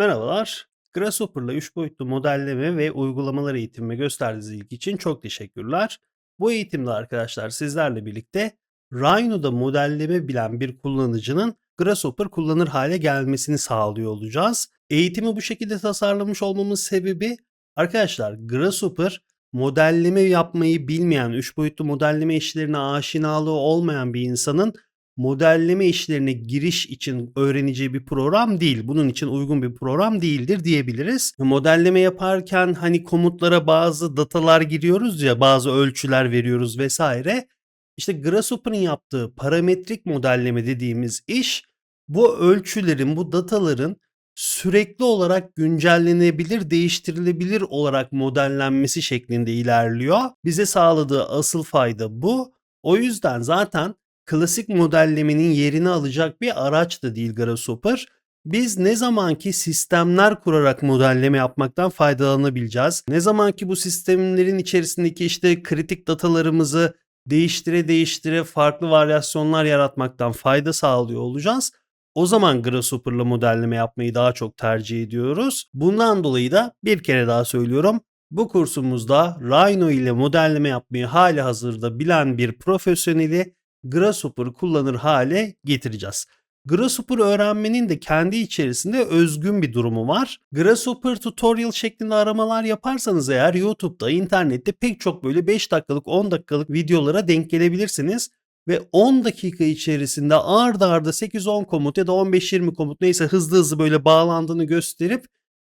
Merhabalar. Grasshopper'la 3 boyutlu modelleme ve uygulamalar eğitimime gösterdiğiniz ilgi için çok teşekkürler. Bu eğitimde arkadaşlar sizlerle birlikte Rhino'da modelleme bilen bir kullanıcının Grasshopper kullanır hale gelmesini sağlıyor olacağız. Eğitimi bu şekilde tasarlamış olmamın sebebi arkadaşlar Grasshopper modelleme yapmayı bilmeyen, 3 boyutlu modelleme işlerine aşinalığı olmayan bir insanın modelleme işlerine giriş için öğreneceği bir program değil. Bunun için uygun bir program değildir diyebiliriz. Modelleme yaparken hani komutlara bazı datalar giriyoruz ya, bazı ölçüler veriyoruz vesaire. İşte Grasshopper'ın yaptığı parametrik modelleme dediğimiz iş bu ölçülerin, bu dataların sürekli olarak güncellenebilir, değiştirilebilir olarak modellenmesi şeklinde ilerliyor. Bize sağladığı asıl fayda bu. O yüzden zaten klasik modellemenin yerini alacak bir araç da değil Grasshopper. Biz ne zamanki sistemler kurarak modelleme yapmaktan faydalanabileceğiz. Ne zamanki bu sistemlerin içerisindeki işte kritik datalarımızı değiştire değiştire farklı varyasyonlar yaratmaktan fayda sağlıyor olacağız. O zaman Grasshopper'la modelleme yapmayı daha çok tercih ediyoruz. Bundan dolayı da bir kere daha söylüyorum. Bu kursumuzda Rhino ile modelleme yapmayı hali hazırda bilen bir profesyoneli Grasshopper kullanır hale getireceğiz. Grasshopper öğrenmenin de kendi içerisinde özgün bir durumu var. Grasshopper tutorial şeklinde aramalar yaparsanız eğer YouTube'da, internette pek çok böyle 5 dakikalık, 10 dakikalık videolara denk gelebilirsiniz. Ve 10 dakika içerisinde ard arda 8-10 komut ya da 15-20 komut neyse hızlı hızlı böyle bağlandığını gösterip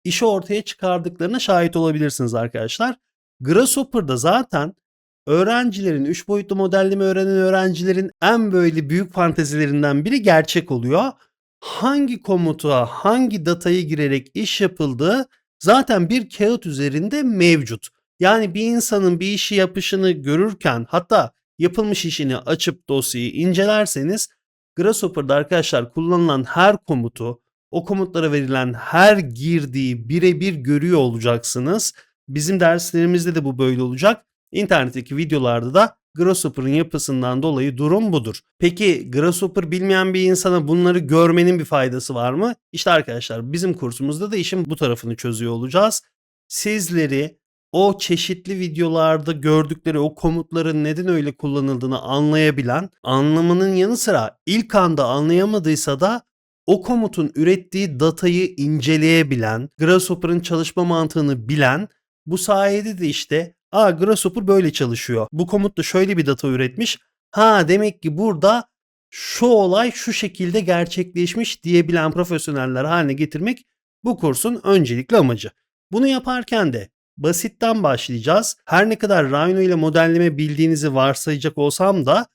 işi ortaya çıkardıklarına şahit olabilirsiniz arkadaşlar. Grasshopper'da zaten öğrencilerin 3 boyutlu modelleme öğrenen öğrencilerin en böyle büyük fantezilerinden biri gerçek oluyor. Hangi komuta, hangi datayı girerek iş yapıldığı zaten bir kağıt üzerinde mevcut. Yani bir insanın bir işi yapışını görürken hatta yapılmış işini açıp dosyayı incelerseniz Grasshopper'da arkadaşlar kullanılan her komutu, o komutlara verilen her girdiği birebir görüyor olacaksınız. Bizim derslerimizde de bu böyle olacak. İnternetteki videolarda da Grasshopper'ın yapısından dolayı durum budur. Peki Grasshopper bilmeyen bir insana bunları görmenin bir faydası var mı? İşte arkadaşlar bizim kursumuzda da işin bu tarafını çözüyor olacağız. Sizleri o çeşitli videolarda gördükleri o komutların neden öyle kullanıldığını anlayabilen, anlamının yanı sıra ilk anda anlayamadıysa da o komutun ürettiği datayı inceleyebilen, Grasshopper'ın çalışma mantığını bilen, bu sayede de işte Aa Grasshopper böyle çalışıyor. Bu komut da şöyle bir data üretmiş. Ha demek ki burada şu olay şu şekilde gerçekleşmiş diyebilen profesyoneller haline getirmek bu kursun öncelikli amacı. Bunu yaparken de basitten başlayacağız. Her ne kadar Rhino ile modelleme bildiğinizi varsayacak olsam da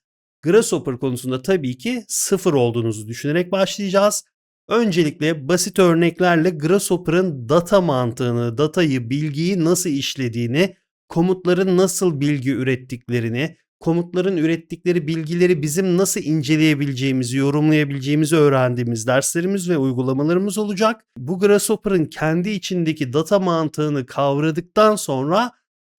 Grasshopper konusunda tabii ki sıfır olduğunuzu düşünerek başlayacağız. Öncelikle basit örneklerle Grasshopper'ın data mantığını, datayı, bilgiyi nasıl işlediğini, komutların nasıl bilgi ürettiklerini, komutların ürettikleri bilgileri bizim nasıl inceleyebileceğimizi, yorumlayabileceğimizi öğrendiğimiz derslerimiz ve uygulamalarımız olacak. Bu Grasshopper'ın kendi içindeki data mantığını kavradıktan sonra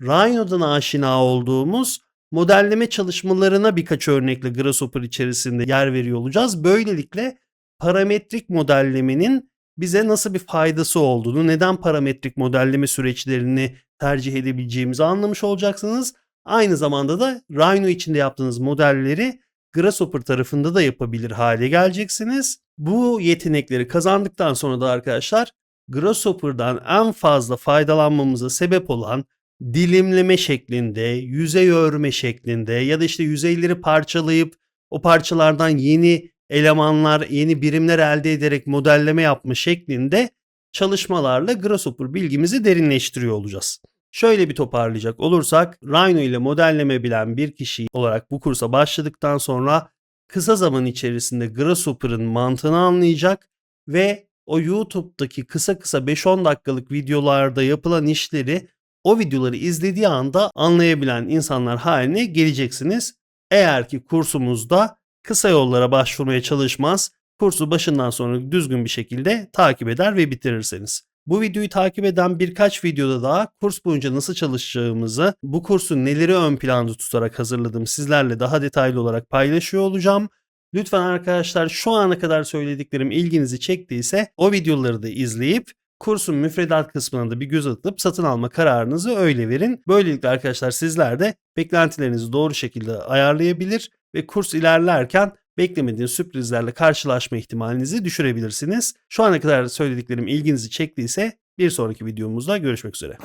Rhino'dan aşina olduğumuz modelleme çalışmalarına birkaç örnekle Grasshopper içerisinde yer veriyor olacağız. Böylelikle parametrik modellemenin bize nasıl bir faydası olduğunu, neden parametrik modelleme süreçlerini tercih edebileceğimizi anlamış olacaksınız. Aynı zamanda da Rhino içinde yaptığınız modelleri Grasshopper tarafında da yapabilir hale geleceksiniz. Bu yetenekleri kazandıktan sonra da arkadaşlar Grasshopper'dan en fazla faydalanmamıza sebep olan dilimleme şeklinde, yüzey örme şeklinde ya da işte yüzeyleri parçalayıp o parçalardan yeni elemanlar, yeni birimler elde ederek modelleme yapma şeklinde çalışmalarla Grasshopper bilgimizi derinleştiriyor olacağız. Şöyle bir toparlayacak olursak Rhino ile modelleme bilen bir kişi olarak bu kursa başladıktan sonra kısa zaman içerisinde Grasshopper'ın mantığını anlayacak ve o YouTube'daki kısa kısa 5-10 dakikalık videolarda yapılan işleri o videoları izlediği anda anlayabilen insanlar haline geleceksiniz. Eğer ki kursumuzda kısa yollara başvurmaya çalışmaz, kursu başından sonra düzgün bir şekilde takip eder ve bitirirseniz. Bu videoyu takip eden birkaç videoda daha kurs boyunca nasıl çalışacağımızı, bu kursu neleri ön planda tutarak hazırladım sizlerle daha detaylı olarak paylaşıyor olacağım. Lütfen arkadaşlar şu ana kadar söylediklerim ilginizi çektiyse o videoları da izleyip kursun müfredat kısmına da bir göz atıp satın alma kararınızı öyle verin. Böylelikle arkadaşlar sizler de beklentilerinizi doğru şekilde ayarlayabilir ve kurs ilerlerken beklemediğiniz sürprizlerle karşılaşma ihtimalinizi düşürebilirsiniz. Şu ana kadar söylediklerim ilginizi çektiyse bir sonraki videomuzda görüşmek üzere.